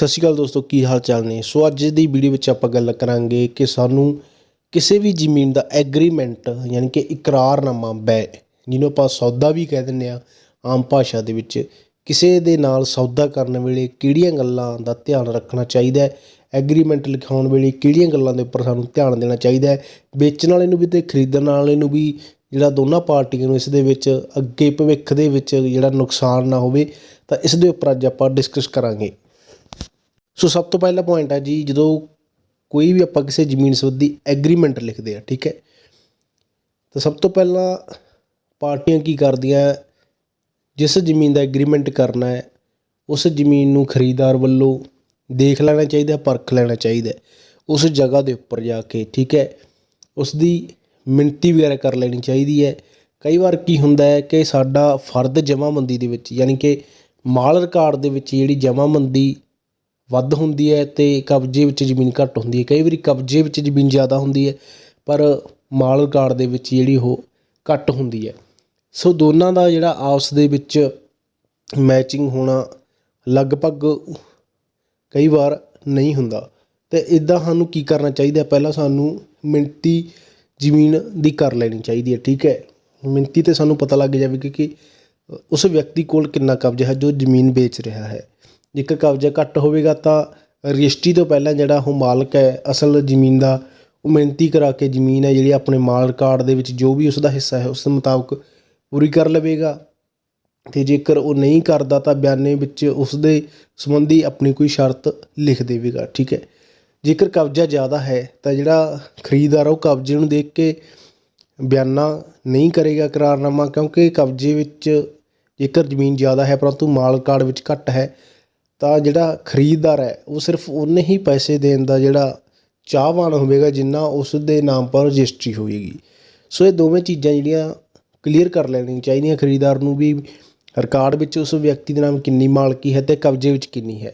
ਸਤਿ ਸ਼੍ਰੀ ਅਕਾਲ ਦੋਸਤੋ, ਕੀ ਹਾਲ ਚਾਲ ਨੇ? ਸੋ ਅੱਜ ਦੀ ਵੀਡੀਓ ਵਿੱਚ ਆਪਾਂ ਗੱਲ ਕਰਾਂਗੇ ਕਿ ਸਾਨੂੰ ਕਿਸੇ ਵੀ ਜ਼ਮੀਨ ਦਾ ਐਗਰੀਮੈਂਟ ਯਾਨੀ ਕਿ ਇਕਰਾਰਨਾਮਾ ਬੈ, ਜਿਹਨੂੰ ਆਪਾਂ ਸੌਦਾ ਵੀ ਕਹਿ ਦਿੰਦੇ ਆ ਆਮ ਭਾਸ਼ਾ ਦੇ ਵਿੱਚ, ਕਿਸੇ ਦੇ ਨਾਲ ਸੌਦਾ ਕਰਨ ਵੇਲੇ ਕਿਹੜੀਆਂ ਗੱਲਾਂ ਦਾ ਧਿਆਨ ਰੱਖਣਾ ਚਾਹੀਦਾ ਹੈ? ਐਗਰੀਮੈਂਟ ਲਿਖਾਉਣ ਵੇਲੇ ਕਿਹੜੀਆਂ ਗੱਲਾਂ ਦੇ ਉੱਪਰ ਸਾਨੂੰ ਧਿਆਨ ਦੇਣਾ ਚਾਹੀਦਾ ਹੈ? ਵੇਚਣ ਵਾਲੇ ਨੂੰ ਵੀ ਤੇ ਖਰੀਦਣ ਵਾਲੇ ਨੂੰ ਵੀ ਜਿਹੜਾ ਦੋਨਾਂ ਪਾਰਟੀਆਂ ਨੂੰ ਇਸ ਦੇ ਵਿੱਚ, ਅੱਗੇ ਭਵਿੱਖ ਦੇ ਵਿੱਚ ਜਿਹੜਾ ਨੁਕਸਾਨ ਨਾ ਹੋਵੇ, ਤਾਂ ਇਸ ਦੇ ਉੱਪਰ ਅੱਜ ਆਪਾਂ ਡਿਸਕਸ ਕਰਾਂਗੇ। ਸੋ ਸਭ ਤੋਂ ਪਹਿਲਾ ਪੁਆਇੰਟ ਹੈ ਜੀ, ਜਦੋਂ ਕੋਈ ਵੀ ਆਪਾਂ ਕਿਸੇ ਜ਼ਮੀਨ ਸੰਬੰਧੀ ਐਗਰੀਮੈਂਟ ਲਿਖਦੇ ਆ, ਠੀਕ ਹੈ? ਤਾਂ ਸਭ ਤੋਂ ਪਹਿਲਾਂ ਪਾਰਟੀਆਂ ਕੀ ਕਰਦੀਆਂ, ਜਿਸ ਜ਼ਮੀਨ ਦਾ ਐਗਰੀਮੈਂਟ ਕਰਨਾ ਹੈ, ਉਸ ਜ਼ਮੀਨ ਨੂੰ ਖਰੀਦਦਾਰ ਵੱਲੋਂ ਦੇਖ ਲੈਣਾ ਚਾਹੀਦਾ, ਪਰਖ ਲੈਣਾ ਚਾਹੀਦਾ, ਉਸ ਜਗ੍ਹਾ ਦੇ ਉੱਪਰ ਜਾ ਕੇ, ਠੀਕ ਹੈ? ਉਸ ਦੀ ਮਿਣਤੀ ਵਗੈਰਾ ਕਰ ਲੈਣੀ ਚਾਹੀਦੀ ਹੈ। ਕਈ ਵਾਰ ਕੀ ਹੁੰਦਾ ਹੈ ਕਿ ਸਾਡਾ ਫਰਦ ਜਮ੍ਹਾਂਬੰਦੀ ਦੇ ਵਿੱਚ, ਯਾਨੀ ਕਿ ਮਾਲ ਰਿਕਾਰਡ ਦੇ ਵਿੱਚ ਜਿਹੜੀ ਜਮ੍ਹਾਂਬੰਦੀ ਵੱਧ ਹੁੰਦੀ ਹੈ ਅਤੇ ਕਬਜ਼ੇ ਵਿੱਚ ਜ਼ਮੀਨ ਘੱਟ ਹੁੰਦੀ ਹੈ। ਕਈ ਵਾਰੀ ਕਬਜ਼ੇ ਵਿੱਚ ਜ਼ਮੀਨ ਜ਼ਿਆਦਾ ਹੁੰਦੀ ਹੈ, ਪਰ ਮਾਲ ਰਿਕਾਰਡ ਦੇ ਵਿੱਚ ਜਿਹੜੀ ਉਹ ਘੱਟ ਹੁੰਦੀ ਹੈ। ਸੋ ਦੋਨਾਂ ਦਾ ਜਿਹੜਾ ਆਪਸ ਦੇ ਵਿੱਚ ਮੈਚਿੰਗ ਹੋਣਾ ਲਗਭਗ ਕਈ ਵਾਰ ਨਹੀਂ ਹੁੰਦਾ। ਤੇ ਇਦਾਂ ਸਾਨੂੰ ਕੀ ਕਰਨਾ ਚਾਹੀਦਾ ਪਹਿਲਾਂ ਸਾਨੂੰ ਮਿਣਤੀ ਜ਼ਮੀਨ ਦੀ ਕਰ ਲੈਣੀ ਚਾਹੀਦੀ ਹੈ, ਠੀਕ ਹੈ? ਮਿਣਤੀ ਤੇ ਸਾਨੂੰ ਪਤਾ ਲੱਗ ਜਾਵੇ ਕਿ ਉਸ ਵਿਅਕਤੀ ਕੋਲ ਕਿੰਨਾ ਕਬਜ਼ਾ ਹੈ, ਜੋ ਜ਼ਮੀਨ ਵੇਚ ਰਿਹਾ ਹੈ। ਜੇਕਰ ਕਬਜ਼ਾ ਘੱਟ ਹੋਵੇਗਾ ਤਾਂ ਰਜਿਸਟਰੀ ਤੋਂ ਪਹਿਲਾਂ ਜਿਹੜਾ ਉਹ ਮਾਲਕ ਹੈ, ਅਸਲ ਜ਼ਮੀਨ ਦਾ, ਉਹ ਮਿਹਨਤੀ ਕਰਾ ਕੇ ਜ਼ਮੀਨ ਹੈ ਜਿਹੜੀ ਆਪਣੇ ਮਾਲ ਰਿਕਾਰਡ ਦੇ ਵਿੱਚ ਜੋ ਵੀ ਉਸ ਦਾ ਹਿੱਸਾ ਹੈ, ਉਸ ਦੇ ਮੁਤਾਬਕ ਪੂਰੀ ਕਰ ਲਵੇਗਾ। ਤੇ ਜੇਕਰ ਉਹ ਨਹੀਂ ਕਰਦਾ ਤਾਂ ਬਿਆਨੇ ਵਿੱਚ ਉਸ ਦੇ ਸੰਬੰਧੀ ਆਪਣੀ ਕੋਈ ਸ਼ਰਤ ਲਿਖ ਦੇਵੇਗਾ, ਠੀਕ ਹੈ। ਜੇਕਰ ਕਬਜ਼ਾ ਜ਼ਿਆਦਾ ਹੈ ਤਾਂ ਜਿਹੜਾ ਖਰੀਦਦਾਰ ਉਹ ਕਬਜ਼ੇ ਨੂੰ ਦੇਖ ਕੇ ਬਿਆਨਾ ਨਹੀਂ ਕਰੇਗਾ ਇਕਰਾਰਨਾਮਾ ਕਿਉਂਕਿ ਕਬਜ਼ੇ ਵਿੱਚ ਜੇਕਰ ਜ਼ਮੀਨ ਜ਼ਿਆਦਾ ਹੈ, ਪਰੰਤੂ ਮਾਲ ਰਿਕਾਰਡ ਵਿੱਚ ਘੱਟ ਹੈ ਤਾਂ ਜਿਹੜਾ ਖਰੀਦਦਾਰ ਹੈ, ਉਹ ਸਿਰਫ ਉਨੇ ਹੀ ਪੈਸੇ ਦੇਣ ਦਾ ਜਿਹੜਾ ਚਾਹਵਾਨ ਹੋਵੇਗਾ ਜਿੰਨਾ ਉਸ ਦੇ ਨਾਮ ਪਰ ਰਜਿਸਟਰੀ ਹੋਏਗੀ ਸੋ ਇਹ ਦੋਵੇਂ ਚੀਜ਼ਾਂ ਜਿਹੜੀਆਂ ਕਲੀਅਰ ਕਰ ਲੈਣੀਆਂ ਚਾਹੀਦੀਆਂ ਖਰੀਦਦਾਰ ਨੂੰ ਵੀ ਰਿਕਾਰਡ ਵਿੱਚ ਉਸ ਵਿਅਕਤੀ ਦੇ ਨਾਮ ਕਿੰਨੀ ਮਾਲਕੀ ਹੈ ਤੇ ਕਬਜ਼ੇ ਵਿੱਚ ਕਿੰਨੀ ਹੈ।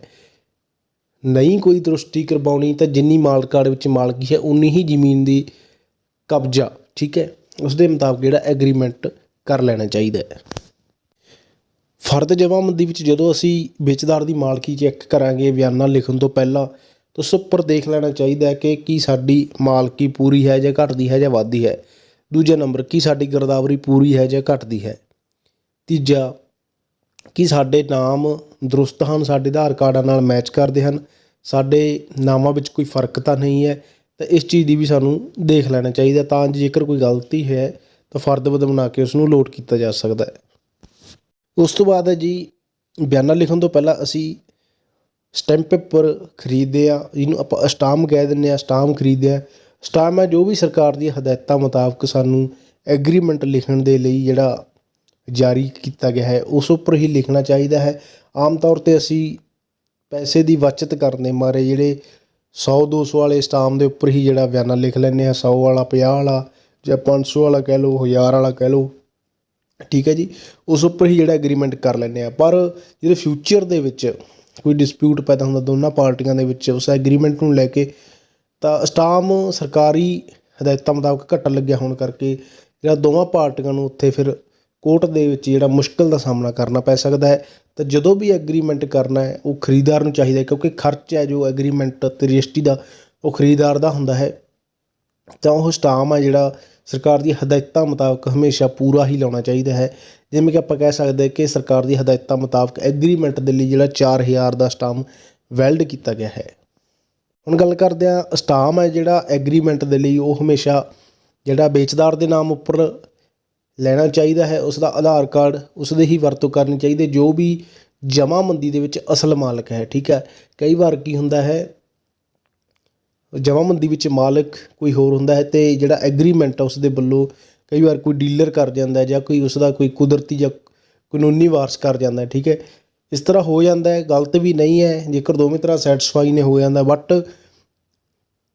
ਨਹੀਂ ਕੋਈ ਦਰੁਸਤੀ ਕਰਵਾਉਣੀ ਤਾਂ ਜਿੰਨੀ ਮਾਲ ਰਿਕਾਰਡ ਵਿੱਚ ਮਾਲਕੀ ਹੈ ਉਨੀ ਹੀ ਜ਼ਮੀਨ ਦੀ ਕਬਜ਼ਾ, ਠੀਕ ਹੈ? ਉਸ ਦੇ ਮੁਤਾਬਕ ਜਿਹੜਾ ਐਗਰੀਮੈਂਟ ਕਰ ਲੈਣਾ ਚਾਹੀਦਾ ਹੈ। ਫਰਦ ਜਮ੍ਹਾਂਬੰਦੀ ਵਿੱਚ ਜਦੋਂ ਅਸੀਂ ਵੇਚਦਾਰ ਦੀ ਮਾਲਕੀ ਚੈੱਕ ਕਰਾਂਗੇ, ਬਿਆਨਾ ਲਿਖਣ ਤੋਂ ਪਹਿਲਾਂ, ਤਾਂ ਉਸ ਉੱਪਰ ਦੇਖ ਲੈਣਾ ਚਾਹੀਦਾ ਹੈ ਕਿ ਕੀ ਸਾਡੀ ਮਾਲਕੀ ਪੂਰੀ ਹੈ ਜਾਂ ਘਟਦੀ ਹੈ ਜਾਂ ਵੱਧਦੀ ਹੈ। ਦੂਜਾ ਨੰਬਰ, ਕੀ ਸਾਡੀ ਗਿਰਦਾਵਰੀ ਪੂਰੀ ਹੈ ਜਾਂ ਘਟਦੀ ਹੈ। ਤੀਜਾ, ਕੀ ਸਾਡੇ ਨਾਮ ਦਰੁਸਤ ਹਨ, ਸਾਡੇ ਆਧਾਰ ਕਾਰਡਾਂ ਨਾਲ ਮੈਚ ਕਰਦੇ ਹਨ। ਸਾਡੇ ਨਾਮਾਂ ਵਿੱਚ ਕੋਈ ਫ਼ਰਕ ਤਾਂ ਨਹੀਂ ਹੈ, ਤਾਂ ਇਸ ਚੀਜ਼ ਦੀ ਵੀ ਸਾਨੂੰ ਦੇਖ ਲੈਣਾ ਚਾਹੀਦਾ, ਤਾਂ ਜੇਕਰ ਕੋਈ ਗਲਤੀ ਹੈ, ਤਾਂ ਫਰਦ ਬਣਾ ਕੇ ਉਸ ਨੂੰ ਲੋਡ ਕੀਤਾ ਜਾ ਸਕਦਾ ਹੈ। ਉਸ ਤੋਂ ਬਾਅਦ ਹੈ ਜੀ, ਬਿਆਨਾ ਲਿਖਣ ਤੋਂ ਪਹਿਲਾਂ ਅਸੀਂ ਸਟੈਂਪ ਪੇਪਰ ਖਰੀਦਦੇ ਹਾਂ, ਜਿਹਨੂੰ ਆਪਾਂ ਅਸਟਾਮ ਕਹਿ ਦਿੰਦੇ ਹਾਂ, ਅਸਟਾਮ ਖਰੀਦਦੇ ਹਾਂ। ਸਟਾਮ ਹੈ ਜੋ ਵੀ ਸਰਕਾਰ ਦੀਆਂ ਹਦਾਇਤਾਂ ਮੁਤਾਬਕ ਸਾਨੂੰ ਐਗਰੀਮੈਂਟ ਲਿਖਣ ਦੇ ਲਈ ਜਿਹੜਾ ਜਾਰੀ ਕੀਤਾ ਗਿਆ ਹੈ, ਉਸ ਉੱਪਰ ਹੀ ਲਿਖਣਾ ਚਾਹੀਦਾ ਹੈ। ਆਮ ਤੌਰ ਤੇ ਅਸੀਂ ਪੈਸੇ ਦੀ ਬਚਤ ਕਰਨ ਦੇ ਮਾਰੇ ਜਿਹੜੇ 100 200 ਵਾਲੇ ਸਟਾਮ ਦੇ ਉੱਪਰ ਹੀ ਜਿਹੜਾ ਬਿਆਨਾ ਲਿਖ ਲੈਂਦੇ ਆ 100 ਵਾਲਾ 50 ਵਾਲਾ ਜਾਂ 500 ਵਾਲਾ ਕਹਿ ਲਓ 1000 ਵਾਲਾ ਕਹਿ ਲਓ। ਠੀਕ ਹੈ ਜੀ, ਉਸ ਉੱਪਰ ਹੀ ਜਿਹੜਾ ਐਗਰੀਮੈਂਟ ਕਰ ਲੈਂਦੇ ਆ ਪਰ ਜਿਹੜੇ ਫਿਊਚਰ ਦੇ ਵਿੱਚ ਕੋਈ ਡਿਸਪਿਊਟ ਪੈਦਾ ਹੁੰਦਾ ਦੋਨਾਂ ਪਾਰਟੀਆਂ ਦੇ ਵਿੱਚ, ਉਸ ਐਗਰੀਮੈਂਟ ਨੂੰ ਲੈ ਕੇ ਤਾਂ ਸਟਾਮ ਸਰਕਾਰੀ ਹਦਾਇਤਾਂ ਮੁਤਾਬਕ ਘਟਣ ਲੱਗਿਆ ਹੋਣ ਕਰਕੇ ਜਿਹੜਾ ਦੋਵਾਂ ਪਾਰਟੀਆਂ ਨੂੰ ਉੱਥੇ ਫਿਰ ਕੋਰਟ ਦੇ ਵਿੱਚ ਜਿਹੜਾ ਮੁਸ਼ਕਲ ਦਾ ਸਾਹਮਣਾ ਕਰਨਾ ਪੈ ਸਕਦਾ ਹੈ। ਤਾਂ ਜਦੋਂ ਵੀ ਐਗਰੀਮੈਂਟ ਕਰਨਾ ਹੈ, ਉਹ ਖਰੀਦਦਾਰ ਨੂੰ ਚਾਹੀਦਾ ਕਿਉਂਕਿ ਖਰਚ ਹੈ ਜੋ ਐਗਰੀਮੈਂਟ ਤੇ ਰਜਿਸਟਰੀ ਦਾ, ਉਹ ਖਰੀਦਦਾਰ ਦਾ ਹੁੰਦਾ ਹੈ। ਤਾਂ ਉਹ ਸਟਾਮ ਹੈ ਜਿਹੜਾ ਸਰਕਾਰ ਦੀ ਹਦਾਇਤਾਂ ਮੁਤਾਬਕ ਹਮੇਸ਼ਾ ਪੂਰਾ ਹੀ ਲਾਉਣਾ ਚਾਹੀਦਾ ਹੈ। ਜਿਵੇਂ ਕਿ ਆਪਾਂ ਕਹਿ ਸਕਦੇ ਕਿ ਸਰਕਾਰ ਦੀ ਹਦਾਇਤਾਂ ਮੁਤਾਬਕ ਐਗਰੀਮੈਂਟ ਦੇ ਲਈ ਜਿਹੜਾ 4000 ਦਾ ਸਟਾਮ ਵੈਲਡ ਕੀਤਾ ਗਿਆ ਹੈ। ਹੁਣ ਗੱਲ ਕਰਦੇ ਆ ਸਟਾਮ ਹੈ ਜਿਹੜਾ ਐਗਰੀਮੈਂਟ ਦੇ ਲਈ ਉਹ ਹਮੇਸ਼ਾ ਜਿਹੜਾ ਵੇਚਦਾਰ ਦੇ ਨਾਮ ਉੱਪਰ ਲੈਣਾ ਚਾਹੀਦਾ ਹੈ। ਉਸ ਦਾ ਆਧਾਰ ਕਾਰਡ ਉਸ ਦੇ ਹੀ ਵਰਤੋਂ ਕਰਨੀ ਚਾਹੀਦੀ ਜੋ ਵੀ ਜਮ੍ਹਾਂਬੰਦੀ ਦੇ ਵਿੱਚ ਅਸਲ ਮਾਲਕ ਹੈ, ਠੀਕ ਹੈ। ਕਈ ਵਾਰ ਕੀ ਹੁੰਦਾ ਹੈ ਜਮ੍ਹਾਂਬੰਦੀ ਵਿੱਚ ਮਾਲਕ ਕੋਈ ਹੋਰ ਹੁੰਦਾ ਹੈ ਤੇ ਜਿਹੜਾ ਐਗਰੀਮੈਂਟ ਉਸ ਦੇ ਵੱਲੋਂ ਕਈ ਵਾਰ ਕੋਈ ਡੀਲਰ ਕਰ ਜਾਂਦਾ ਜਾਂ ਕੋਈ ਉਸ ਦਾ ਕੋਈ ਕੁਦਰਤੀ ਜਾਂ ਕਾਨੂੰਨੀ ਵਾਰਸ ਕਰ ਜਾਂਦਾ ਹੈ, ਠੀਕ ਹੈ? ਇਸ ਤਰ੍ਹਾਂ ਹੋ ਜਾਂਦਾ ਹੈ, ਗਲਤ ਵੀ ਨਹੀਂ ਹੈ, ਜੇਕਰ ਦੋਵੇਂ ਤਰ੍ਹਾਂ ਸੈਟੀਸਫਾਈ ਨੇ ਹੋ ਜਾਂਦਾ ਬਟ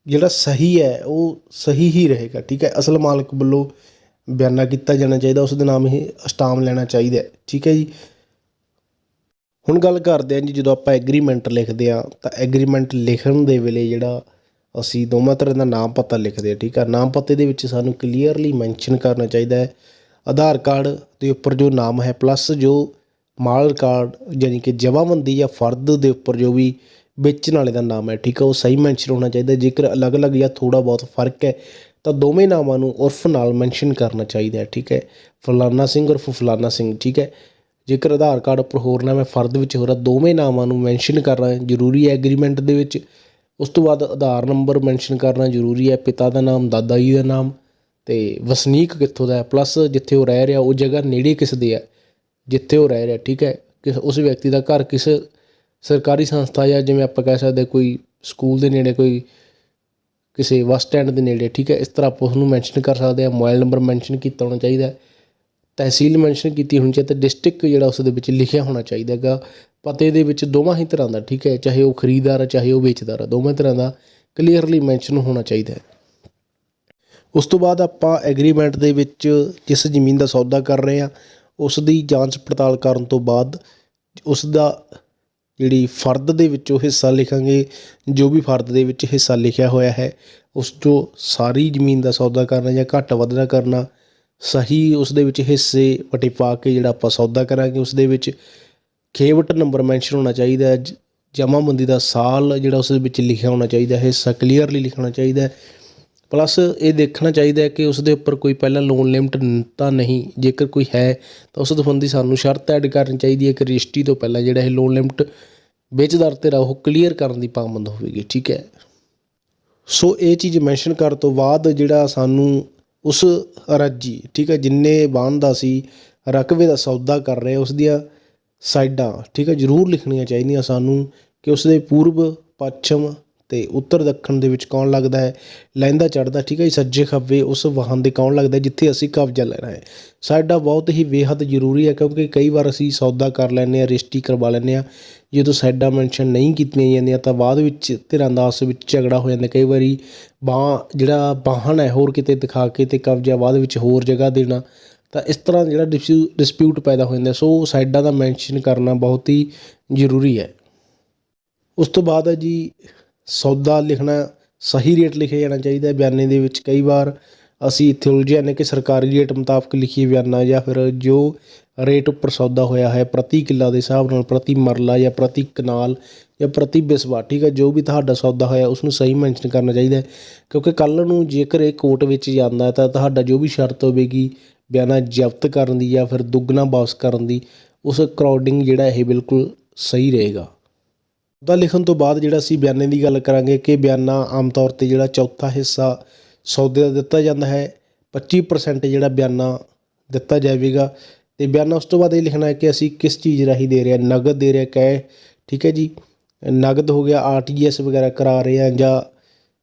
ਜਿਹੜਾ ਸਹੀ ਹੈ, ਉਹ ਸਹੀ ਹੀ ਰਹੇਗਾ, ਠੀਕ ਹੈ? ਅਸਲ ਮਾਲਕ ਵੱਲੋਂ ਬਿਆਨਾ ਕੀਤਾ ਜਾਣਾ ਚਾਹੀਦਾ ਉਸ ਦੇ ਨਾਮ ਹੀ ਸਟਾਮ ਲੈਣਾ ਚਾਹੀਦਾ ਠੀਕ ਹੈ ਜੀ? ਹੁਣ ਗੱਲ ਕਰਦੇ ਹਾਂ ਜੀ, ਜਦੋਂ ਆਪਾਂ ਐਗਰੀਮੈਂਟ ਲਿਖਦੇ ਆ ਤਾਂ ਐਗਰੀਮੈਂਟ ਲਿਖਣ ਦੇ ਵੇਲੇ ਜਿਹੜਾ ਅਸੀਂ ਦੋਵਾਂ ਤਰ੍ਹਾਂ ਦਾ ਨਾਮ ਪਤਾ ਲਿਖਦੇ ਆ ਠੀਕ ਆ? ਨਾਮ ਪਤੇ ਦੇ ਵਿੱਚ ਸਾਨੂੰ ਕਲੀਅਰਲੀ ਮੈਂਸ਼ਨ ਕਰਨਾ ਚਾਹੀਦਾ ਹੈ। ਆਧਾਰ ਕਾਰਡ ਦੇ ਉੱਪਰ ਜੋ ਨਾਮ ਹੈ ਪਲੱਸ ਜੋ ਮਾਲ ਕਾਰਡ ਯਾਨੀ ਕਿ ਜਮ੍ਹਾਂਬੰਦੀ ਜਾਂ ਫਰਦ ਦੇ ਉੱਪਰ ਜੋ ਵੀ ਵੇਚਣ ਵਾਲੇ ਦਾ ਨਾਮ ਹੈ, ਠੀਕ ਹੈ ਉਹ ਸਹੀ ਮੈਂਸ਼ਨ ਹੋਣਾ ਚਾਹੀਦਾ। ਜੇਕਰ ਅਲੱਗ-ਅਲੱਗ ਜਾਂ ਥੋੜਾ ਬਹੁਤ ਫ਼ਰਕ ਹੈ, ਤਾਂ ਦੋਵੇਂ ਨਾਮਾਂ ਨੂੰ ਉਰਫ ਨਾਲ ਮੈਂਸ਼ਨ ਕਰਨਾ ਚਾਹੀਦਾ ਹੈ, ਠੀਕ ਹੈ? ਫਲਾਨਾ ਸਿੰਘ ਉਰਫ ਫਲਾਨਾ ਸਿੰਘ, ਠੀਕ ਹੈ? ਜੇਕਰ ਆਧਾਰ ਕਾਰਡ ਉੱਪਰ ਹੋਰ ਨਾਮ ਹੈ, ਫਰਦ ਵਿੱਚ ਹੋਰ ਦੋਵੇਂ ਨਾਮਾਂ ਨੂੰ ਮੈਂਸ਼ਨ ਕਰਨਾ ਜ਼ਰੂਰੀ ਹੈ। ਐਗਰੀਮੈਂਟ ਦੇ ਵਿੱਚ ਉਸ ਤੋਂ ਬਾਅਦ ਆਧਾਰ ਨੰਬਰ ਮੈਂਸ਼ਨ ਕਰਨਾ ਜ਼ਰੂਰੀ ਹੈ, ਪਿਤਾ ਦਾ ਨਾਮ, ਦਾਦਾ ਜੀ ਦਾ ਨਾਮ ਤੇ ਵਸਨੀਕ ਕਿੱਥੋਂ ਦਾ ਹੈ? ਪਲੱਸ ਜਿੱਥੇ ਉਹ ਰਹਿ ਰਿਹਾ, ਉਹ ਜਗ੍ਹਾ ਨੇੜੇ ਕਿਸ ਦੇ ਹੈ? ਜਿੱਥੇ ਉਹ ਰਹਿ ਰਿਹਾ, ਠੀਕ ਹੈ? ਕਿ ਉਸ ਵਿਅਕਤੀ ਦਾ ਘਰ ਕਿਸ ਸਰਕਾਰੀ ਸੰਸਥਾ ਜਾਂ ਜਿਵੇਂ ਆਪਾਂ ਕਹਿ ਸਕਦੇ ਕੋਈ ਸਕੂਲ ਦੇ ਨੇੜੇ, ਕੋਈ ਕਿਸੇ ਬੱਸ ਸਟੈਂਡ ਦੇ ਨੇੜੇ, ਠੀਕ ਹੈ? ਇਸ ਤਰ੍ਹਾਂ ਆਪਾਂ ਉਸਨੂੰ ਮੈਂਸ਼ਨ ਕਰ ਸਕਦੇ ਹਾਂ। ਮੋਬਾਈਲ ਨੰਬਰ ਮੈਂਸ਼ਨ ਕੀਤਾ ਹੋਣਾ ਚਾਹੀਦਾ ਤਹਿਸੀਲ ਮੈਂਸ਼ਨ ਕੀਤੀ ਹੋਣੀ ਚਾਹੀਦੀ ਤੇ ਡਿਸਟ੍ਰਿਕਟ ਜਿਹੜਾ ਉਸ ਦੇ ਵਿੱਚ ਲਿਖਿਆ ਹੋਣਾ ਚਾਹੀਦਾ ਹੈਗਾ। ਪਤੇ ਦੇ ਵਿੱਚ ਦੋਵਾਂ ਹੀ ਤਰ੍ਹਾਂ ਦਾ, ਠੀਕ ਹੈ, ਚਾਹੇ ਉਹ ਖਰੀਦਦਾਰ ਹੈ ਚਾਹੇ ਉਹ ਵੇਚਦਾਰ ਹੈ ਦੋਵੇਂ ਤਰ੍ਹਾਂ ਦਾ ਕਲੀਅਰਲੀ ਮੈਂਸ਼ਨ ਹੋਣਾ ਚਾਹੀਦਾ ਹੈ। ਉਸ ਤੋਂ ਬਾਅਦ ਆਪਾਂ ਐਗਰੀਮੈਂਟ ਦੇ ਵਿੱਚ ਜਿਸ ਜ਼ਮੀਨ ਦਾ ਸੌਦਾ ਕਰ ਰਹੇ ਹਾਂ, ਉਸ ਦੀ ਜਾਂਚ ਪੜਤਾਲ ਕਰਨ ਤੋਂ ਬਾਅਦ ਉਸ ਦਾ ਜਿਹੜੀ ਫਰਦ ਦੇ ਵਿੱਚੋਂ ਹਿੱਸਾ ਲਿਖਾਂਗੇ, ਜੋ ਵੀ ਫਰਦ ਦੇ ਵਿੱਚ ਹਿੱਸਾ ਲਿਖਿਆ ਹੋਇਆ ਹੈ, ਉਸ ਤੋਂ ਸਾਰੀ ਜ਼ਮੀਨ ਦਾ ਸੌਦਾ ਕਰਨਾ ਜਾਂ ਘੱਟ ਵਧਣਾ ਕਰਨਾ, ਸਹੀ ਉਸ ਦੇ ਵਿੱਚ ਹਿੱਸੇ ਵਟੇ ਪਾ ਕੇ ਜਿਹੜਾ ਆਪਾਂ ਸੌਦਾ ਕਰਾਂਗੇ, ਉਸ ਦੇ ਵਿੱਚ ਖੇਵਟ ਨੰਬਰ ਮੈਂਸ਼ਨ ਹੋਣਾ ਚਾਹੀਦਾ ਹੈ, ਜ- ਦਾ ਸਾਲ ਜਿਹੜਾ ਉਸ ਵਿੱਚ ਲਿਖਿਆ ਹੋਣਾ ਚਾਹੀਦਾ ਹੈ ਹਿੱਸਾ ਕਲੀਅਰਲੀ ਲਿਖਣਾ ਚਾਹੀਦਾ ਹੈ। ਪਲੱਸ ਇਹ ਦੇਖਣਾ ਚਾਹੀਦਾ ਹੈ ਕਿ ਉਸ ਦੇ ਉੱਪਰ ਕੋਈ ਪਹਿਲਾਂ ਲੋਨ ਲਿਮਟ ਤਾਂ ਨਹੀਂ, ਜੇਕਰ ਕੋਈ ਹੈ, ਤਾਂ ਉਸ ਸੰਬੰਧੀ ਸਾਨੂੰ ਸ਼ਰਤ ਐਡ ਕਰਨੀ ਚਾਹੀਦੀ ਹੈ ਕਿ ਰਜਿਸਟਰੀ ਤੋਂ ਪਹਿਲਾਂ ਜਿਹੜਾ ਇਹ ਲੋਨ ਲਿਮਟ ਵੇਚਦਾਰ ਤੇ ਉਹ ਕਲੀਅਰ ਕਰਨ ਦੀ ਪਾਬੰਦ ਹੋਵੇਗੀ, ਠੀਕ ਹੈ। ਸੋ ਇਹ ਚੀਜ਼ ਮੈਂਸ਼ਨ ਕਰਨ ਤੋਂ ਬਾਅਦ ਜਿਹੜਾ ਸਾਨੂੰ ਉਸ ਅਰਾਜੀ ਠੀਕ ਹੈ, ਜਿੰਨੇ ਬਣਦਾ ਸੀ, ਰਕਬੇ ਦਾ ਸੌਦਾ ਕਰ ਰਹੇ ਉਸ ਦੀਆਂ ਸਾਈਡਾਂ, ਠੀਕ ਹੈ, ਜ਼ਰੂਰ ਲਿਖਣੀਆਂ ਚਾਹੀਦੀਆਂ ਸਾਨੂੰ ਕਿ ਉਸ ਦੇ ਪੂਰਬ, ਪੱਛਮ ਅਤੇ ਉੱਤਰ ਦੱਖਣ ਦੇ ਵਿੱਚ ਕੌਣ ਲੱਗਦਾ ਹੈ, ਲਹਿੰਦਾ ਚੜ੍ਹਦਾ, ਠੀਕ ਹੈ ਜੀ, ਸੱਜੇ ਖੱਬੇ ਉਸ ਵਾਹਨ ਦੇ ਕੌਣ ਲੱਗਦਾ ਜਿੱਥੇ ਅਸੀਂ ਕਬਜ਼ਾ ਲੈਣਾ ਹੈ। ਸਾਡਾ ਬਹੁਤ ਹੀ ਬੇਹੱਦ ਜ਼ਰੂਰੀ ਹੈ ਕਿਉਂਕਿ ਕਈ ਵਾਰ ਅਸੀਂ ਸੌਦਾ ਕਰ ਲੈਂਦੇ ਹਾਂ, ਰਜਿਸਟਰੀ ਕਰਵਾ ਲੈਂਦੇ ਹਾਂ। ਜਦੋਂ ਸਾਡਾ ਮੈਂਸ਼ਨ ਨਹੀਂ ਕੀਤੀਆਂ ਜਾਂਦੀਆਂ ਤਾਂ ਬਾਅਦ ਵਿੱਚ ਧਿਰਾਂ ਦਾ ਆਪਸ ਵਿੱਚ ਝਗੜਾ ਹੋ ਜਾਂਦਾ, ਕਈ ਵਾਰੀ ਬਾਹ, ਜਿਹੜਾ ਵਾਹਨ ਹੈ ਹੋਰ ਕਿਤੇ ਦਿਖਾ ਕੇ ਤੇ ਕਬਜ਼ਾ ਬਾਅਦ ਵਿੱਚ ਹੋਰ ਜਗ੍ਹਾ ਦੇਣਾ। ਤਾਂ ਇਸ ਤਰ੍ਹਾਂ ਜਿਹੜਾ ਡਿਸਪਿਊਟ ਪੈਦਾ ਹੋ ਜਾਂਦਾ ਸੋ ਸਾਈਡਾਂ ਦਾ ਮੈਂਸ਼ਨ ਕਰਨਾ ਬਹੁਤ ਹੀ ਜ਼ਰੂਰੀ ਹੈ। ਉਸ ਤੋਂ ਬਾਅਦ ਹੈ ਜੀ, ਸੌਦਾ ਲਿਖਣਾ ਸਹੀ ਰੇਟ ਲਿਖਿਆ ਜਾਣਾ ਚਾਹੀਦਾ ਹੈ। ਬਿਆਨੇ ਦੇ ਵਿੱਚ ਕਈ ਵਾਰ ਅਸੀਂ ਇੱਥੇ ਉਲਝੇ ਨੇ ਕਿ ਸਰਕਾਰੀ ਰੇਟ ਮੁਤਾਬਕ ਲਿਖੀਏ ਬਿਆਨਾ ਜਾਂ ਫਿਰ ਜੋ ਰੇਟ ਉੱਪਰ ਸੌਦਾ ਹੋਇਆ ਹੈ, ਪ੍ਰਤੀ ਕਿੱਲਾ ਦੇ ਹਿਸਾਬ ਨਾਲ, ਪ੍ਰਤੀ ਮਰਲਾ ਜਾਂ ਪ੍ਰਤੀ ਕਨਾਲ ਜਾਂ ਪ੍ਰਤੀ ਬਿਸਵਾ, ਠੀਕ ਹੈ, ਜੋ ਵੀ ਤੁਹਾਡਾ ਸੌਦਾ ਹੋਇਆ ਉਸ ਨੂੰ ਸਹੀ ਮੈਂਸ਼ਨ ਕਰਨਾ ਚਾਹੀਦਾ ਹੈ। ਕਿਉਂਕਿ ਕੱਲ੍ਹ ਨੂੰ ਜੇਕਰ ਇਹ ਕੋਰਟ ਵਿੱਚ ਜਾਂਦਾ ਤਾਂ ਤੁਹਾਡਾ ਜੋ ਵੀ ਸ਼ਰਤ ਹੋਵੇਗੀ ਬਿਆਨਾ ਜ਼ਬਤ ਕਰਨ ਦੀ ਜਾਂ ਫਿਰ ਦੁੱਗਣਾ ਵਾਪਸ ਕਰਨ ਦੀ, ਉਸ ਅਕੋਰਡਿੰਗ ਜਿਹੜਾ ਇਹ ਬਿਲਕੁਲ ਸਹੀ ਰਹੇਗਾ। ਉਹਦਾ ਲਿਖਣ ਤੋਂ ਬਾਅਦ ਜਿਹੜਾ ਅਸੀਂ ਬਿਆਨੇ ਦੀ ਗੱਲ ਕਰਾਂਗੇ ਕਿ ਬਿਆਨਾ ਆਮ ਤੌਰ ਤੇ ਜਿਹੜਾ ਚੌਥਾ ਹਿੱਸਾ ਸੌਦੇ ਦਾ ਦਿੱਤਾ ਜਾਂਦਾ ਹੈ 25% ਜਿਹੜਾ ਬਿਆਨਾ ਦਿੱਤਾ ਜਾਵੇਗਾ। ਤੇ ਬਿਆਨਾ ਉਸ ਤੋਂ ਬਾਅਦ ਇਹ ਲਿਖਣਾ ਹੈ ਕਿ ਅਸੀਂ ਕਿਸ ਚੀਜ਼ ਰਾਹੀਂ ਦੇ ਰਹੇ ਹਾਂ, ਨਗਦ ਦੇ ਰਹੇ ਹਾਂ ਠੀਕ ਹੈ ਜੀ? ਨਗਦ ਹੋ ਗਿਆ ਆਰਟੀਜੀਐਸ ਵਗੈਰਾ ਕਰਾ ਰਹੇ ਹਾਂ ਜਾਂ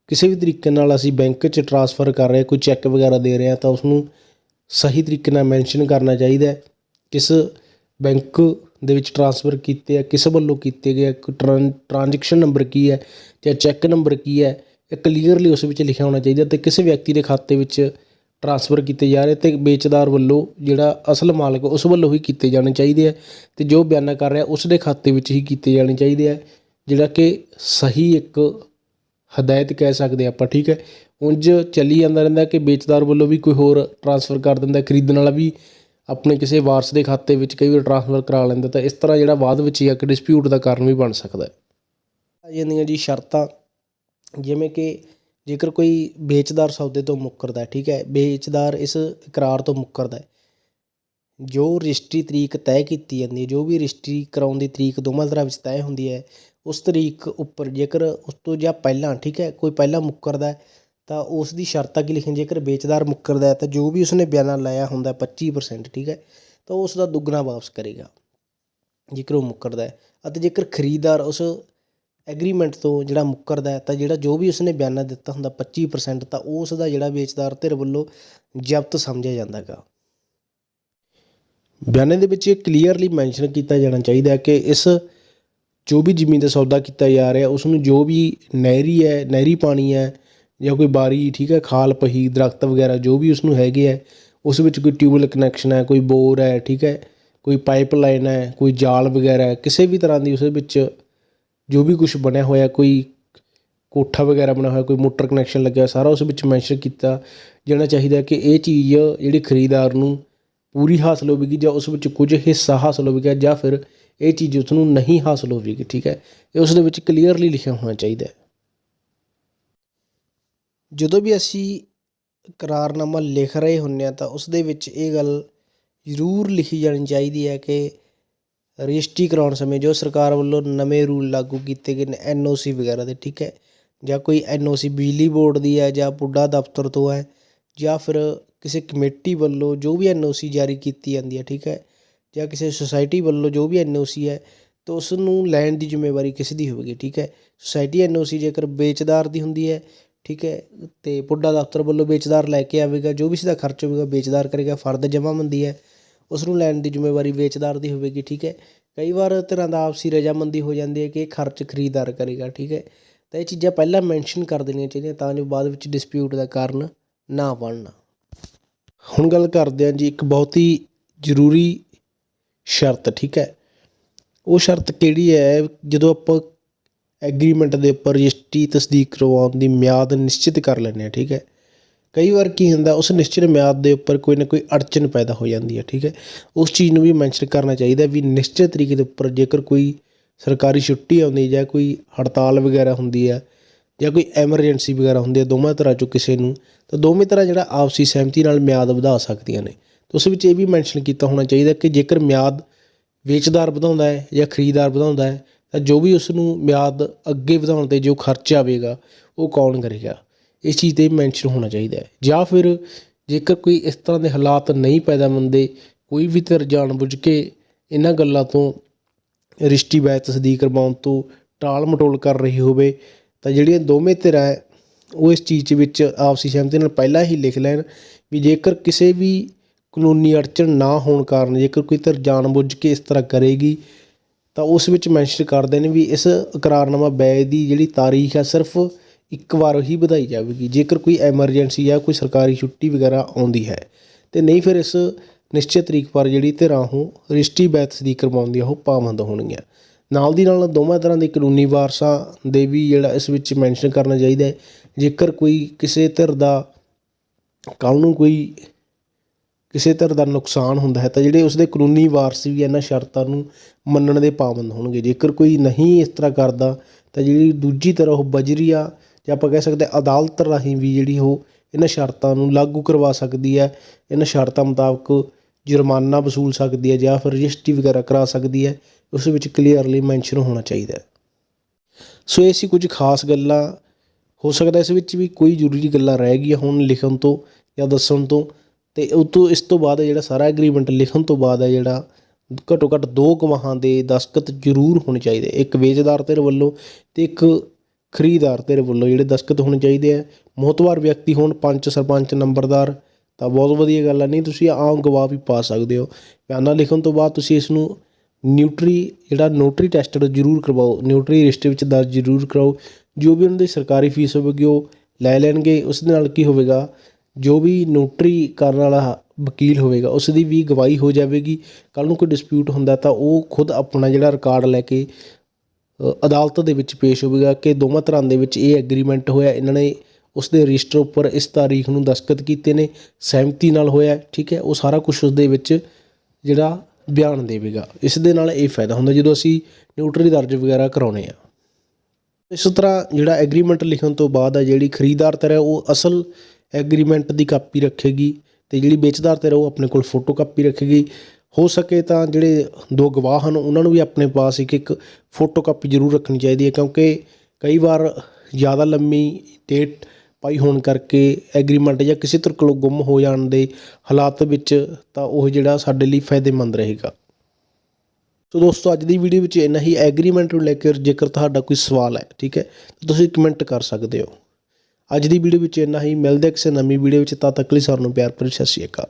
ਕਿਸੇ ਵੀ ਤਰੀਕੇ ਨਾਲ ਅਸੀਂ ਬੈਂਕ 'ਚ ਟਰਾਂਸਫਰ ਕਰ ਰਹੇ ਹਾਂ, ਕੋਈ ਚੈੱਕ ਵਗੈਰਾ ਦੇ ਰਹੇ ਹਾਂ, ਤਾਂ ਉਸ ਨੂੰ ਸਹੀ ਤਰੀਕੇ ਨਾਲ ਮੈਂਸ਼ਨ ਕਰਨਾ ਚਾਹੀਦਾ ਕਿਸ ਬੈਂਕ ਦੇ ਵਿੱਚ ਟਰਾਂਸਫਰ ਕੀਤੇ ਆ ਕਿਸ ਵੱਲੋਂ ਕੀਤੇ ਗਏ ਆ, ਟਰਾਂ ਟ੍ਰਾਂਜੈਕਸ਼ਨ ਨੰਬਰ ਕੀ ਹੈ ਜਾਂ ਚੈੱਕ ਨੰਬਰ ਕੀ ਹੈ ਇਹ ਕਲੀਅਰਲੀ ਉਸ ਵਿੱਚ ਲਿਖਿਆ ਹੋਣਾ ਚਾਹੀਦਾ ਤੇ ਕਿਸੇ ਵਿਅਕਤੀ ਦੇ ਖਾਤੇ ਵਿੱਚ ਟਰਾਂਸਫਰ ਕੀਤੇ ਜਾ ਰਹੇ ਤੇ ਵੇਚਦਾਰ ਵੱਲੋਂ ਜਿਹੜਾ ਅਸਲ ਮਾਲਕ ਉਸ ਵੱਲੋਂ ਹੀ ਕੀਤੇ ਜਾਣੇ ਚਾਹੀਦੇ ਆ ਤੇ ਜੋ ਬਿਆਨਾ ਕਰ ਰਿਹਾ ਉਸ ਦੇ ਖਾਤੇ ਵਿੱਚ ਹੀ ਕੀਤੇ ਜਾਣੇ ਚਾਹੀਦੇ ਆ। ਜਿਹੜਾ ਕਿ ਸਹੀ ਇੱਕ ਹਦਾਇਤ ਕਹਿ ਸਕਦੇ ਆਪਾਂ, ਠੀਕ ਹੈ? ਉਂਝ ਚੱਲੀ ਜਾਂਦਾ ਰਹਿੰਦਾ ਕਿ ਵੇਚਦਾਰ ਵੱਲੋਂ ਵੀ ਕੋਈ ਹੋਰ ਟਰਾਂਸਫਰ ਕਰ ਦਿੰਦਾ, ਖਰੀਦਣ ਵਾਲਾ ਵੀ ਆਪਣੇ ਕਿਸੇ ਵਾਰਸ ਦੇ ਖਾਤੇ ਵਿੱਚ ਕਈ ਵਾਰ ਟਰਾਂਸਫਰ ਕਰਾ ਲੈਂਦਾ, ਤਾਂ ਇਸ ਤਰ੍ਹਾਂ ਜਿਹੜਾ ਬਾਅਦ ਵਿੱਚ ਇੱਕ ਡਿਸਪਿਊਟ ਦਾ ਕਾਰਨ ਵੀ ਬਣ ਸਕਦਾ ਹੈ। ਆ ਜਾਂਦੀਆਂ ਜੀ ਸ਼ਰਤਾਂ, ਜਿਵੇਂ ਕਿ ਜੇਕਰ ਕੋਈ ਵੇਚਦਾਰ ਸੌਦੇ ਤੋਂ ਮੁੱਕਰਦਾ ਹੈ, ਠੀਕ ਹੈ? ਵੇਚਦਾਰ ਇਸ ਇਕਰਾਰ ਤੋਂ ਮੁੱਕਰਦਾ ਹੈ। ਜੋ ਰਜਿਸਟਰੀ ਤਰੀਕ ਤੈਅ ਕੀਤੀ ਜਾਂਦੀ ਹੈ, ਜੋ ਵੀ ਰਜਿਸਟਰੀ ਕਰਾਉਣ ਦੀ ਤਰੀਕ ਦੋਵਾਂ ਤਰ੍ਹਾਂ ਵਿੱਚ ਤੈਅ ਹੁੰਦੀ ਹੈ ਉਸ ਤਰੀਕ ਉੱਪਰ, ਜੇਕਰ ਉਸ ਤੋਂ ਜਾਂ ਪਹਿਲਾਂ, ਠੀਕ ਹੈ, ਕੋਈ ਪਹਿਲਾਂ ਮੁੱਕਰਦਾ ਤਾਂ ਉਸ ਦੀ ਸ਼ਰਤਾਂ ਕੀ ਲਿਖੀਆਂ, ਜੇਕਰ ਵੇਚਦਾਰ ਮੁੱਕਰਦਾ ਤਾਂ ਜੋ ਵੀ ਉਸਨੇ ਬਿਆਨਾ ਲਾਇਆ ਹੁੰਦਾ 25% ਠੀਕ ਹੈ, ਤਾਂ ਉਸ ਦਾ ਦੁੱਗਣਾ ਵਾਪਸ ਕਰੇਗਾ, ਜੇਕਰ ਉਹ ਮੁੱਕਰਦਾ ਅਤੇ ਜੇਕਰ ਖਰੀਦਦਾਰ ਉਸ ਐਗਰੀਮੈਂਟ ਤੋਂ ਜਿਹੜਾ ਮੁੱਕਰਦਾ ਹੈ, ਤਾਂ ਜਿਹੜਾ ਜੋ ਵੀ ਉਸਨੇ ਬਿਆਨਾ ਦਿੱਤਾ ਹੁੰਦਾ 25% ਤਾਂ ਉਸ ਦਾ ਜਿਹੜਾ ਵੇਚਦਾਰ ਧਿਰ ਵੱਲੋਂ ਜ਼ਬਤ ਸਮਝਿਆ ਜਾਂਦਾ ਹੈਗਾ ਬਿਆਨੇ ਦੇ ਵਿੱਚ ਇਹ ਕਲੀਅਰਲੀ ਮੈਂਸ਼ਨ ਕੀਤਾ ਜਾਣਾ ਚਾਹੀਦਾ ਹੈ ਕਿ ਇਸ ਜੋ ਵੀ ਜ਼ਮੀਨ ਦਾ ਸੌਦਾ ਕੀਤਾ ਜਾ ਰਿਹਾ ਉਸ ਨੂੰ ਜੋ ਵੀ ਨਹਿਰੀ ਹੈ, ਨਹਿਰੀ ਪਾਣੀ ਹੈ ਜਾਂ ਕੋਈ ਬਾਰੀ, ਠੀਕ ਹੈ, ਖਾਲ, ਪਹੀ, ਦਰਖਤ ਵਗੈਰਾ ਜੋ ਵੀ ਉਸ ਨੂੰ ਹੈਗੇ ਹੈ, ਉਸ ਵਿੱਚ ਕੋਈ ਟਿਊਬਵੈਲ ਕਨੈਕਸ਼ਨ ਹੈ, ਕੋਈ ਬੋਰ ਹੈ, ਠੀਕ ਹੈ, ਕੋਈ ਪਾਈਪਲਾਈਨ ਹੈ, ਕੋਈ ਜਾਲ ਵਗੈਰਾ ਕਿਸੇ ਵੀ ਤਰ੍ਹਾਂ ਦੀ ਉਸ ਵਿੱਚ ਜੋ ਵੀ ਕੁਝ ਬਣਿਆ ਹੋਇਆ, ਕੋਈ ਕੋਠਾ ਵਗੈਰਾ ਬਣਿਆ ਹੋਇਆ, ਕੋਈ ਮੋਟਰ ਕਨੈਕਸ਼ਨ ਲੱਗਿਆ ਸਾਰਾ ਉਸ ਵਿੱਚ ਮੈਂਸ਼ਨ ਕੀਤਾ ਜਾਣਾ ਚਾਹੀਦਾ ਕਿ ਇਹ ਚੀਜ਼ ਜਿਹੜੀ ਖਰੀਦਦਾਰ ਨੂੰ ਪੂਰੀ ਹਾਸਲ ਹੋਵੇਗੀ ਜਾਂ ਉਸ ਵਿੱਚ ਕੁਝ ਹਿੱਸਾ ਹਾਸਲ ਹੋਵੇਗਾ ਜਾਂ ਫਿਰ ਇਹ ਚੀਜ਼ ਉਸ ਨੂੰ ਨਹੀਂ ਹਾਸਲ ਹੋਵੇਗੀ, ਠੀਕ ਹੈ? ਇਹ ਉਸ ਦੇ ਵਿੱਚ ਕਲੀਅਰਲੀ ਲਿਖਿਆ ਹੋਣਾ ਚਾਹੀਦਾ ਹੈ। ਜਦੋਂ ਵੀ ਅਸੀਂ ਇਕਰਾਰਨਾਮਾ ਲਿਖ ਰਹੇ ਹੁੰਦੇ ਹਾਂ, ਤਾਂ ਉਸ ਦੇ ਵਿੱਚ ਇਹ ਗੱਲ ਜ਼ਰੂਰ ਲਿਖੀ ਜਾਣੀ ਚਾਹੀਦੀ ਹੈ ਕਿ ਰਜਿਸਟਰੀ ਕਰਾਉਣ ਸਮੇਂ ਜੋ ਸਰਕਾਰ ਵੱਲੋਂ ਨਵੇਂ ਰੂਲ ਲਾਗੂ ਕੀਤੇ ਗਏ ਨੇ ਐਨਓਸੀ ਵਗੈਰਾ ਦੇ, ਠੀਕ ਹੈ? ਜਾਂ ਕੋਈ ਐਨਓਸੀ ਬਿਜਲੀ ਬੋਰਡ ਦੀ ਹੈ ਜਾਂ ਪੁੱਡਾ ਦਫ਼ਤਰ ਤੋਂ ਹੈ ਜਾਂ ਫਿਰ ਕਿਸੇ ਕਮੇਟੀ ਵੱਲੋਂ ਜੋ ਵੀ ਐਨਓਸੀ ਜਾਰੀ ਕੀਤੀ ਜਾਂਦੀ ਹੈ, ਠੀਕ ਹੈ? ਜਾਂ ਕਿਸੇ ਸੁਸਾਇਟੀ ਵੱਲੋਂ ਜੋ ਵੀ ਐਨਓਸੀ ਹੈ, ਤਾਂ ਉਸ ਨੂੰ ਲੈਣ ਦੀ ਜ਼ਿੰਮੇਵਾਰੀ ਕਿਸ ਦੀ ਹੋਵੇਗੀ, ਠੀਕ ਹੈ? ਸੁਸਾਇਟੀ ਐਨਓਸੀ ਜੇਕਰ ਵੇਚਦਾਰ ਦੀ ਹੁੰਦੀ ਹੈ, ਠੀਕ ਹੈ? ਤੇ ਪੁੱਡਾ ਦਫ਼ਤਰ ਵੱਲੋਂ ਵੇਚਦਾਰ ਲੈ ਕੇ ਆਵੇਗਾ, ਜੋ ਵੀ ਇਸ ਦਾ ਖਰਚ ਹੋਵੇਗਾ, ਵੇਚਦਾਰ ਕਰੇਗਾ ਫਰਦ ਜਮ੍ਹਾਂਬੰਦੀ ਹੈ ਉਸ ਨੂੰ ਲੈਣ ਦੀ ਜ਼ਿੰਮੇਵਾਰੀ ਵੇਚਦਾਰ ਦੀ ਹੋਵੇਗੀ, ਠੀਕ ਹੈ? ਕਈ ਵਾਰ ਤਰ੍ਹਾਂ ਦਾ ਆਪਸੀ ਰਜਾਮੰਦੀ ਹੋ ਜਾਂਦੀ ਹੈ ਕਿ ਇਹ ਖਰਚ ਖਰੀਦਦਾਰ ਕਰੇਗਾ, ਠੀਕ ਹੈ? ਤਾਂ ਇਹ ਚੀਜ਼ਾਂ ਪਹਿਲਾਂ ਮੈਂਸ਼ਨ ਕਰ ਦੇਣੀਆਂ ਚਾਹੀਦੀਆਂ ਤਾਂ ਜੋ ਬਾਅਦ ਵਿੱਚ ਡਿਸਪਿਊਟ ਦਾ ਕਾਰਨ ਨਾ ਬਣਨਾ। ਹੁਣ ਗੱਲ ਕਰਦੇ ਹਾਂ ਜੀ ਇੱਕ ਬਹੁਤ ਹੀ ਜ਼ਰੂਰੀ ਸ਼ਰਤ, ਠੀਕ ਹੈ? ਉਹ ਸ਼ਰਤ ਕਿਹੜੀ ਹੈ? ਜਦੋਂ ਆਪਾਂ ਐਗਰੀਮੈਂਟ ਦੇ ਉੱਪਰ ਰਜਿਸਟਰੀ ਤਸਦੀਕ ਕਰਵਾਉਣ ਦੀ ਮਿਆਦ ਨਿਸ਼ਚਿਤ ਕਰ ਲੈਂਦੇ ਹਾਂ, ਠੀਕ ਹੈ? ਕਈ ਵਾਰ ਕੀ ਹੁੰਦਾ, ਉਸ ਨਿਸ਼ਚਿਤ ਮਿਆਦ ਦੇ ਉੱਪਰ ਕੋਈ ਨਾ ਕੋਈ ਅੜਚਨ ਪੈਦਾ ਹੋ ਜਾਂਦੀ ਹੈ, ਠੀਕ ਹੈ? ਉਸ ਚੀਜ਼ ਨੂੰ ਵੀ ਮੈਂਸ਼ਨ ਕਰਨਾ ਚਾਹੀਦਾ ਵੀ ਨਿਸ਼ਚਿਤ ਤਰੀਕੇ ਦੇ ਉੱਪਰ ਜੇਕਰ ਕੋਈ ਸਰਕਾਰੀ ਛੁੱਟੀ ਆਉਂਦੀ ਜਾਂ ਕੋਈ ਹੜਤਾਲ ਵਗੈਰਾ ਹੁੰਦੀ ਹੈ ਜਾਂ ਕੋਈ ਐਮਰਜੈਂਸੀ ਵਗੈਰਾ ਹੁੰਦੀ ਹੈ, ਦੋਵਾਂ ਤਰ੍ਹਾਂ ਚੋਂ ਕਿਸੇ ਨੂੰ, ਤਾਂ ਦੋਵੇਂ ਤਰ੍ਹਾਂ ਜਿਹੜਾ ਆਪਸੀ ਸਹਿਮਤੀ ਨਾਲ ਮਿਆਦ ਵਧਾ ਸਕਦੀਆਂ ਨੇ। ਤਾਂ ਉਸ ਵਿੱਚ ਇਹ ਵੀ ਮੈਂਸ਼ਨ ਕੀਤਾ ਹੋਣਾ ਚਾਹੀਦਾ ਕਿ ਜੇਕਰ ਮਿਆਦ ਵੇਚਦਾਰ ਵਧਾਉਂਦਾ ਹੈ ਜਾਂ ਖਰੀਦਦਾਰ ਵਧਾਉਂਦਾ ਹੈ, ਤਾਂ ਜੋ ਵੀ ਉਸ ਨੂੰ ਮਿਆਦ ਅੱਗੇ ਵਧਾਉਣ 'ਤੇ ਜੋ ਖਰਚ ਆਵੇਗਾ, ਉਹ ਕੌਣ ਕਰੇਗਾ? ਇਸ ਚੀਜ਼ 'ਤੇ ਮੈਂਸ਼ਨ ਹੋਣਾ ਚਾਹੀਦਾ ਹੈ। ਜਾਂ ਫਿਰ ਜੇਕਰ ਕੋਈ ਇਸ ਤਰ੍ਹਾਂ ਦੇ ਹਾਲਾਤ ਨਹੀਂ ਪੈਦਾ ਹੁੰਦੇ ਕੋਈ ਵੀ ਧਿਰ ਜਾਣਬੁੱਝ ਕੇ ਇਹਨਾਂ ਗੱਲਾਂ ਤੋਂ ਰਿਸ਼ਤੀ ਵੈਤ ਤਸਦੀਕ ਕਰਵਾਉਣ ਤੋਂ ਟਾਲ ਮਟੋਲ ਕਰ ਰਹੀ ਹੋਵੇ, ਤਾਂ ਜਿਹੜੀਆਂ ਦੋਵੇਂ ਧਿਰਾਂ ਹੈ, ਉਹ ਇਸ ਚੀਜ਼ ਵਿੱਚ ਆਪਸੀ ਸਹਿਮਤੀ ਨਾਲ ਪਹਿਲਾਂ ਹੀ ਲਿਖ ਲੈਣ ਵੀ ਜੇਕਰ ਕਿਸੇ ਵੀ ਕਾਨੂੰਨੀ ਅੜਚਨ ਨਾ ਹੋਣ ਕਾਰਨ ਜੇਕਰ ਕੋਈ ਧਿਰ ਜਾਣਬੁੱਝ ਕੇ ਇਸ ਤਰ੍ਹਾਂ ਕਰੇਗੀ, ਤਾਂ ਉਸ ਵਿੱਚ ਮੈਂਸ਼ਨ ਕਰਦੇ ਨੇ ਵੀ ਇਸ ਇਕਰਾਰਨਾਮਾ ਬੈ ਦੀ ਜਿਹੜੀ ਤਾਰੀਖ ਹੈ ਸਿਰਫ ਇੱਕ ਵਾਰ ਹੀ ਵਧਾਈ ਜਾਵੇਗੀ। ਜੇਕਰ ਕੋਈ ਐਮਰਜੈਂਸੀ ਜਾਂ ਕੋਈ ਸਰਕਾਰੀ ਛੁੱਟੀ ਵਗੈਰਾ ਆਉਂਦੀ ਹੈ, ਤੇ ਨਹੀਂ ਫਿਰ ਇਸ ਨਿਸ਼ਚਿਤ ਤਰੀਕ ਪਰ ਜਿਹੜੀ ਧਿਰਾਂ ਉਹ ਰਜਿਸਟਰੀ ਬੈਥ ਦੀ ਕਰਵਾਉਂਦੀਆਂ ਉਹ ਪਾਬੰਦ ਹੋਣਗੀਆਂ। ਨਾਲ ਦੀ ਨਾਲ ਦੋਵਾਂ ਤਰ੍ਹਾਂ ਦੇ ਕਾਨੂੰਨੀ ਵਾਰਸਾਂ ਦੇ ਵੀ ਜਿਹੜਾ ਇਸ ਵਿੱਚ ਮੈਂਸ਼ਨ ਕਰਨਾ ਚਾਹੀਦਾ ਹੈ। ਜੇਕਰ ਕੋਈ ਕਿਸੇ ਧਿਰ ਦਾ ਕੱਲ੍ਹ ਕੋਈ ਕਿਸੇ ਤਰ੍ਹਾਂ ਦਾ ਨੁਕਸਾਨ ਹੁੰਦਾ ਹੈ ਤਾਂ ਜਿਹੜੇ ਉਸਦੇ ਕਾਨੂੰਨੀ ਵਾਰਸ ਵੀ ਇਹਨਾਂ ਸ਼ਰਤਾਂ ਨੂੰ ਮੰਨਣ ਦੇ ਪਾਬੰਦ ਹੋਣਗੇ। ਜੇਕਰ ਕੋਈ ਨਹੀਂ ਇਸ ਤਰ੍ਹਾਂ ਕਰਦਾ, ਤਾਂ ਜਿਹੜੀ ਦੂਜੀ ਤਰ੍ਹਾਂ ਉਹ ਬਜਰੀਆ ਜਾਂ ਆਪਾਂ ਕਹਿ ਸਕਦੇ ਹਾਂ ਅਦਾਲਤ ਰਾਹੀਂ ਵੀ ਜਿਹੜੀ ਉਹ ਇਹਨਾਂ ਸ਼ਰਤਾਂ ਨੂੰ ਲਾਗੂ ਕਰਵਾ ਸਕਦੀ ਹੈ, ਇਹਨਾਂ ਸ਼ਰਤਾਂ ਮੁਤਾਬਕ ਜੁਰਮਾਨਾ ਵਸੂਲ ਸਕਦੀ ਹੈ, ਜਾਂ ਫਿਰ ਰਜਿਸਟਰੀ ਵਗੈਰਾ ਕਰਾ ਸਕਦੀ ਹੈ, ਉਸ ਵਿੱਚ ਕਲੀਅਰਲੀ ਮੈਂਸ਼ਨ ਹੋਣਾ ਚਾਹੀਦਾ ਹੈ। ਸੋ ਇਹ ਸੀ ਕੁਝ ਖਾਸ ਗੱਲਾਂ। ਹੋ ਸਕਦਾ ਇਸ ਵਿੱਚ ਵੀ ਕੋਈ ਜ਼ਰੂਰੀ ਗੱਲਾਂ ਰਹਿ ਗਈਆਂ ਹੁਣ ਲਿਖਣ ਤੋਂ ਜਾਂ ਦੱਸਣ ਤੋਂ। ਅਤੇ ਉਹ ਤੋਂ ਇਸ ਤੋਂ ਬਾਅਦ ਜਿਹੜਾ ਸਾਰਾ ਐਗਰੀਮੈਂਟ ਲਿਖਣ ਤੋਂ ਬਾਅਦ ਹੈ ਜਿਹੜਾ ਘੱਟੋ ਘੱਟ ਦੋ ਗਵਾਹਾਂ ਦੇ ਦਸਤਖਤ ਜ਼ਰੂਰ ਹੋਣੇ ਚਾਹੀਦੇ। ਇੱਕ ਵੇਚਦਾਰ ਧਿਰ ਵੱਲੋਂ ਅਤੇ ਇੱਕ ਖਰੀਦਦਾਰ ਧਿਰ ਵੱਲੋਂ ਜਿਹੜੇ ਦਸਤਖਤ ਹੋਣੇ ਚਾਹੀਦੇ ਆ ਮੋਹਤਵਾਰ ਵਿਅਕਤੀ ਹੋਣ, ਪੰਚ ਸਰਪੰਚ, ਨੰਬਰਦਾਰ, ਤਾਂ ਬਹੁਤ ਵਧੀਆ ਗੱਲ ਆ ਨਹੀਂ, ਤੁਸੀਂ ਆਮ ਗਵਾਹ ਵੀ ਪਾ ਸਕਦੇ ਹੋ। ਬਿਆਨਾ ਲਿਖਣ ਤੋਂ ਬਾਅਦ ਤੁਸੀਂ ਇਸ ਨੂੰ ਨਿਊਟਰੀ ਜਿਹੜਾ ਨੋਟਰੀ ਟੈਸਟਡ ਜ਼ਰੂਰ ਕਰਵਾਓ। ਨਿਊਟਰੀ ਰਜਿਸਟਰ ਵਿੱਚ ਦਰਜ ਜ਼ਰੂਰ ਕਰਾਓ। ਜੋ ਵੀ ਉਹਨਾਂ ਦੀ ਸਰਕਾਰੀ ਫੀਸ ਹੋਵੇਗੀ, ਉਹ ਲੈ ਲੈਣਗੇ। ਉਸ ਦੇ ਨਾਲ ਕੀ ਹੋਵੇਗਾ? ਜੋ ਵੀ ਨੋਟਰੀ ਕਰਨ ਵਾਲਾ ਵਕੀਲ ਹੋਵੇਗਾ ਉਸ ਦੀ ਵੀ ਗਵਾਹੀ ਹੋ ਜਾਵੇਗੀ। ਕੱਲ ਨੂੰ ਕੋਈ ਡਿਸਪਿਊਟ ਹੁੰਦਾ ਤਾਂ ਉਹ ਖੁਦ ਆਪਣਾ ਜਿਹੜਾ ਰਿਕਾਰਡ ਲੈ ਕੇ ਅਦਾਲਤ ਦੇ ਵਿੱਚ ਪੇਸ਼ ਹੋਵੇਗਾ ਕਿ ਦੋਵਾਂ ਤਰ੍ਹਾਂ ਦੇ ਵਿੱਚ ਇਹ ਐਗਰੀਮੈਂਟ ਹੋਇਆ। ਇਹਨਾਂ ਨੇ ਉਸ ਦੇ ਰਜਿਸਟਰ ਉੱਪਰ ਇਸ ਤਾਰੀਖ ਨੂੰ ਦਸਤਖਤ ਕੀਤੇ ਨੇ, ਸਹਿਮਤੀ ਨਾਲ ਹੋਇਆ, ਠੀਕ ਹੈ? ਉਹ ਸਾਰਾ ਕੁਝ ਉਸ ਦੇ ਵਿੱਚ ਜਿਹੜਾ ਬਿਆਨ ਦੇਵੇਗਾ। ਇਸ ਦੇ ਨਾਲ ਇਹ ਫਾਇਦਾ ਹੁੰਦਾ ਜਦੋਂ ਅਸੀਂ ਨਿਊਟਰੀ ਦਰਜ ਵਗੈਰਾ ਕਰਾਉਨੇ ਆ ਇਸ ਤਰ੍ਹਾਂ ਜਿਹੜਾ ਐਗਰੀਮੈਂਟ ਲਿਖਣ ਤੋਂ ਬਾਅਦ ਹੈ ਜਿਹੜੀ ਖਰੀਦਦਾਰ ਧਿਰ ਹੈ, ਉਹ ਅਸਲ ਐਗਰੀਮੈਂਟ ਦੀ ਕਾਪੀ ਰੱਖੇਗੀ ਤੇ ਜਿਹੜੀ ਵੇਚਦਾਰ ਧਿਰ ਹੈ ਉਹ ਆਪਣੇ ਕੋਲ ਫੋਟੋ ਕਾਪੀ ਰੱਖੇਗੀ। ਹੋ ਸਕੇ ਤਾਂ ਜਿਹੜੇ ਦੋ ਗਵਾਹ ਹਨ, ਉਹਨਾਂ ਨੂੰ ਵੀ ਆਪਣੇ ਪਾਸ ਇੱਕ ਇੱਕ ਫੋਟੋ ਕਾਪੀ ਜ਼ਰੂਰ ਰੱਖਣੀ ਚਾਹੀਦੀ ਹੈ, ਕਿਉਂਕਿ ਕਈ ਵਾਰ ਜ਼ਿਆਦਾ ਲੰਮੀ ਡੇਟ ਪਾਈ ਹੋਣ ਕਰਕੇ ਐਗਰੀਮੈਂਟ ਜਾਂ ਕਿਸੇ ਤਰ੍ਹਾਂ ਕੋਲੋਂ ਗੁੰਮ ਹੋ ਜਾਣ ਦੇ ਹਾਲਾਤ ਵਿੱਚ ਤਾਂ ਉਹ ਜਿਹੜਾ ਸਾਡੇ ਲਈ ਫਾਇਦੇਮੰਦ ਰਹੇਗਾ। ਸੋ ਦੋਸਤੋ, ਅੱਜ ਦੀ ਵੀਡੀਓ ਵਿੱਚ ਇੰਨਾ ਹੀ ਐਗਰੀਮੈਂਟ ਨੂੰ ਲੈ ਕੇ ਜੇਕਰ ਤੁਹਾਡਾ ਕੋਈ ਸਵਾਲ ਹੈ, ਠੀਕ ਹੈ ਤੁਸੀਂ ਕਮੈਂਟ ਕਰ ਸਕਦੇ ਹੋ। ਅੱਜ ਦੀ ਵੀਡੀਓ ਵਿੱਚ ਇੰਨਾ ਹੀ। ਮਿਲਦੇ ਕਿਸੇ ਨਵੀਂ ਵੀਡੀਓ ਵਿੱਚ। ਤਦ ਤੱਕ ਲਈ ਸਾਰਿਆਂ ਨੂੰ ਪਿਆਰ ਭਰੀ ਸਤਿ ਸ਼੍ਰੀ ਅਕਾਲ।